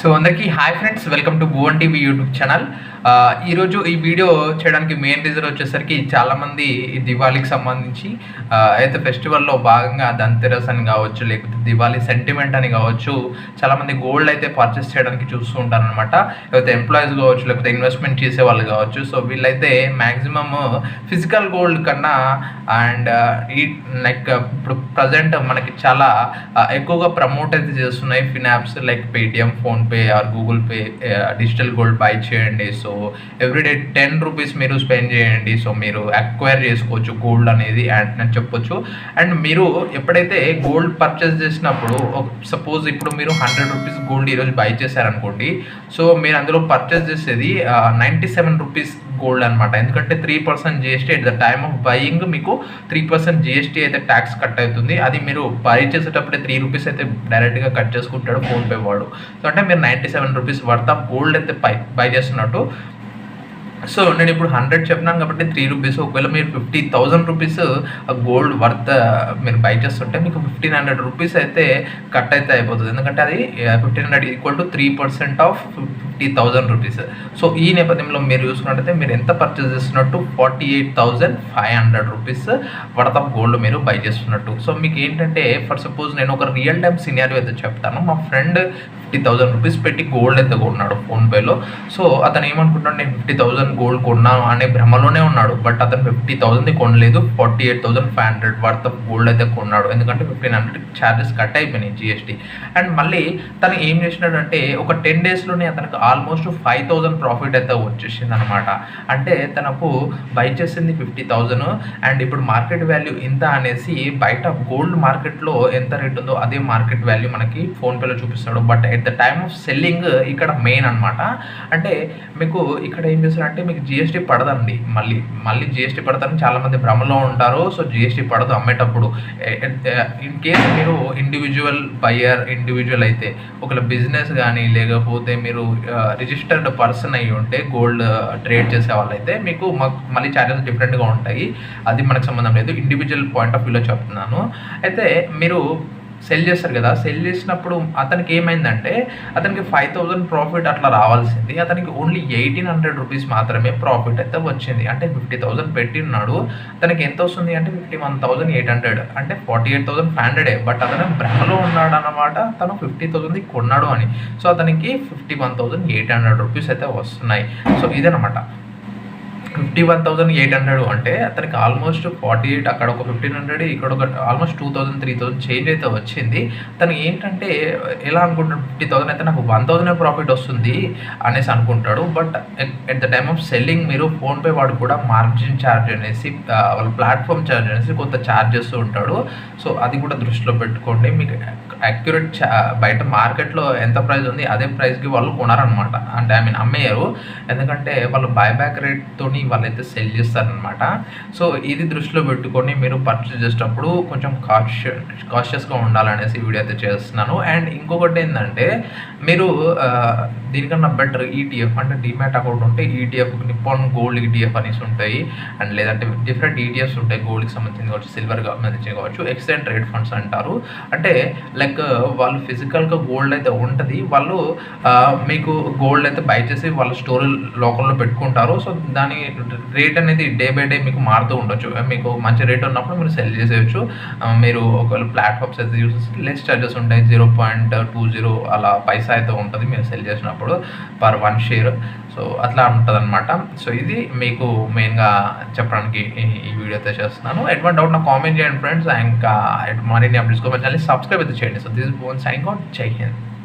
So అందరికీ hi friends welcome to Bhuvan TV YouTube channel. ఈరోజు ఈ వీడియో చేయడానికి మెయిన్ రీజన్ వచ్చేసరికి చాలామంది ఈ దివాళీకి సంబంధించి అయితే ఫెస్టివల్లో భాగంగా ధన్తెరస్ అని కావచ్చు లేకపోతే దివాళీ సెంటిమెంట్ అని కావచ్చు చాలామంది గోల్డ్ అయితే పర్చేస్ చేయడానికి చూస్తూ ఉంటారు అనమాట లేకపోతే ఎంప్లాయీస్ కావచ్చు లేకపోతే ఇన్వెస్ట్మెంట్ చేసే వాళ్ళు కావచ్చు. సో వీళ్ళైతే మ్యాక్సిమమ్ ఫిజికల్ గోల్డ్ కన్నా అండ్ ఈ లైక్ ఇప్పుడు ప్రజెంట్ మనకి చాలా ఎక్కువగా ప్రమోట్ అయితే చేస్తున్నాయి. Fin apps like Paytm PhonePe or Google Pay digital gold buy చేయండి. సో ఎవ్రీడే టెన్ రూపీస్ మీరు స్పెండ్ చేయండి. సో మీరు అక్వైర్ చేసుకోవచ్చు గోల్డ్ అనేది అండ్ నేను చెప్పొచ్చు. అండ్ మీరు ఎప్పుడైతే గోల్డ్ పర్చేస్ చేసినప్పుడు సపోజ్ ఇప్పుడు మీరు హండ్రెడ్ రూపీస్ గోల్డ్ ఈరోజు బై చేశారనుకోండి. సో మీరు అందులో పర్చేస్ చేసేది నైంటీ సెవెన్ రూపీస్ గోల్డ్ అనమాట ఎందుకంటే three percent GST at the time of buying మీకు త్రీ పర్సెంట్ జిఎస్టీ అయితే ట్యాక్స్ కట్ అవుతుంది. అది మీరు బై చేసేటప్పుడే త్రీ రూపీస్ అయితే డైరెక్ట్గా కట్ చేసుకుంటాడు ఫోన్పే వాడు. సో అంటే మీరు ninety seven rupees worth of gold అయితే బై బై చేస్తున్నట్టు. సో నేను ఇప్పుడు హండ్రెడ్ చెప్పినాను కాబట్టి త్రీ రూపీస్ ఒకవేళ మీరు fifty thousand rupees gold worth మీరు బై చేస్తుంటే మీకు ఫిఫ్టీన్ హండ్రెడ్ రూపీస్ అయితే కట్ అయితే అయిపోతుంది. ఎందుకంటే అది fifteen hundred equal to three percent of fifty thousand rupees. So ఈ నేపథ్యంలో మీరు చూసుకున్నట్టయితే మీరు ఎంత పర్చేస్ చేస్తున్నట్టు forty eight thousand five hundred rupees worth of gold మీరు బై చేస్తున్నట్టు. సో మీకు ఏంటంటే ఫర్ సపోజ్ నేను ఒక రియల్ టైమ్ సినియర్ అయితే చెప్తాను. మా ఫ్రెండ్ ఫిఫ్టీ థౌసండ్ రూపీస్ పెట్టి గోల్డ్ అయితే కొన్నాడు ఫోన్పేలో. సో అతను ఏమనుకుంటున్నాడు నేను ఫిఫ్టీ థౌసండ్ గోల్డ్ కొన్నాను అనే భ్రమలోనే ఉన్నాడు. బట్ అతను ఫిఫ్టీ థౌసండ్ది కొనలేదు forty eight thousand five hundred worth of gold అయితే కొన్నాడు. ఎందుకంటే ఫిఫ్టీన్ హండ్రెడ్ ఛార్జెస్ కట్ అయిపోయినాయి జిఎస్టీ అండ్ మళ్ళీ తను ఏం చేసినాడంటే ఒక టెన్ డేస్లోనే అతనికి ఆల్మోస్ట్ ఫైవ్ థౌజండ్ ప్రాఫిట్ అయితే వచ్చేసింది అనమాట అంటే తనకు బై చేసింది ఫిఫ్టీ థౌజండ్ అండ్ ఇప్పుడు మార్కెట్ వాల్యూ ఇంత అనేసి బయట గోల్డ్ మార్కెట్లో ఎంత రేట్ ఉందో అదే మార్కెట్ వాల్యూ మనకి ఫోన్పేలో చూపిస్తాడు. But at the time of selling ఇక్కడ మెయిన్ అనమాట అంటే మీకు ఇక్కడ ఏం చేస్తారంటే మీకు జిఎస్టీ పడదండి. మళ్ళీ మళ్ళీ జిఎస్టీ పడదని చాలామంది భ్రమలో ఉంటారు. సో జిఎస్టీ పడదు అమ్మేటప్పుడు. ఇన్ కేస్ మీరు ఇండివిజువల్ బయర్ ఇండివిజువల్ అయితే ఒకవేళ బిజినెస్ కానీ లేకపోతే మీరు రిజిస్టర్డ్ పర్సన్ అయ్యి ఉంటే గోల్డ్ ట్రేడ్ చేసే వాళ్ళైతే మీకు మాకు మళ్ళీ ఛార్జెస్ డిఫరెంట్గా ఉంటాయి. అది మనకు సంబంధం లేదు. ఇండివిజువల్ పాయింట్ ఆఫ్ వ్యూలో చెప్తున్నాను. అయితే మీరు సెల్ చేస్తారు కదా. సెల్ చేసినప్పుడు అతనికి ఏమైందంటే అతనికి ఫైవ్ థౌజండ్ ప్రాఫిట్ అట్లా రావాల్సింది. అతనికి ఓన్లీ ఎయిటీన్ హండ్రెడ్ రూపీస్ మాత్రమే ప్రాఫిట్ అయితే వచ్చింది. అంటే ఫిఫ్టీ థౌసండ్ పెట్టి ఉన్నాడు తనకి ఎంత వస్తుంది అంటే fifty one thousand eight hundred అంటే ఫార్టీ ఎయిట్ థౌసండ్ ఫైవ్ హండ్రెడే బట్ అతను భ్రమలో ఉన్నాడు తను ఫిఫ్టీ థౌసండ్ కొన్నాడు అని. సో అతనికి fifty one thousand eight hundred rupees అయితే వస్తున్నాయి. సో ఇదనమాట fifty one thousand eight hundred అంటే అతనికి ఆల్మోస్ట్ ఫార్టీ ఎయిట్ అక్కడ ఒక ఫిఫ్టీన్ హండ్రెడ్ ఇక్కడ ఒక almost two thousand three thousand change అయితే వచ్చింది. తను ఏంటంటే ఎలా అనుకుంటాడు ఫిఫ్టీ థౌసండ్ అయితే నాకు వన్ థౌసండ్ ప్రాఫిట్ వస్తుంది అనేసి అనుకుంటాడు. But at the time of selling మీరు ఫోన్పే వాడు కూడా మార్జిన్ ఛార్జ్ అనేసి వాళ్ళ ప్లాట్ఫామ్ ఛార్జ్ అనేసి కొంత ఛార్జ్ చేస్తూ ఉంటాడు. సో అది కూడా దృష్టిలో పెట్టుకోండి. మీకు అక్యురేట్ బయట మార్కెట్లో ఎంత ప్రైస్ ఉంది అదే ప్రైస్కి వాళ్ళు కొనారనమాట. అంటే ఐ మీన్ అమ్మేయరు. ఎందుకంటే వాళ్ళు బైబ్యాక్ రేట్తోని వాళ్ళైతే సెల్ చేస్తారనమాట. సో ఇది దృష్టిలో పెట్టుకొని మీరు పర్చేస్ చేసేటప్పుడు కొంచెం కాషియస్ కాషియస్గా ఉండాలనేసి వీడియో అయితే చేస్తున్నాను. అండ్ ఇంకొకటి ఏంటంటే మీరు దీనికన్నా బెటర్ ఈటీఎఫ్ అంటే డిమాట్ అకౌంట్ ఉంటే ఈటీఎఫ్ నిప్పాన్ గోల్డ్ ఈటీఎఫ్ అనేసి ఉంటాయి. అండ్ లేదంటే డిఫరెంట్ ఈటీఎఫ్స్ ఉంటాయి గోల్డ్కి సంబంధించి కావచ్చు సిల్వర్కి సంబంధించి కావచ్చు ఎక్స్చేంజ్ ట్రేడ్ ఫండ్స్ అంటారు. అంటే లైక్ వాళ్ళు ఫిజికల్గా గోల్డ్ అయితే ఉంటుంది. వాళ్ళు మీకు గోల్డ్ అయితే బై చేసి వాళ్ళ స్టోర్ లోకల్లో పెట్టుకుంటారు. సో దాని రేట్ అనేది డే బై డే మీకు మారుతూ ఉండొచ్చు. మీకు మంచి రేట్ ఉన్నప్పుడు మీరు సెల్ చేసేయచ్చు. మీరు ఒకవేళ ప్లాట్ఫామ్స్ అయితే యూస్ చేస్తే లెస్ చార్జెస్ ఉంటాయి. జీరో పాయింట్ టూ జీరో అలా పైసా అయితే ఉంటుంది మీరు సెల్ చేసినప్పుడు పర్ వన్ షేర్. సో అట్లా ఉంటుంది అనమాట సో ఇది మీకు మెయిన్గా చెప్పడానికి ఈ- వీడియో అయితే చేస్తున్నాను. ఎటువంటి డౌట్ నాకు కామెంట్ చేయండి ఫ్రెండ్స్. ఇంకా మరిన్ని అప్డేట్స్ కోసం ఛానల్ సబ్స్క్రైబ్ అయితే చేయండి. so this is Bone signing out. Jai Hind.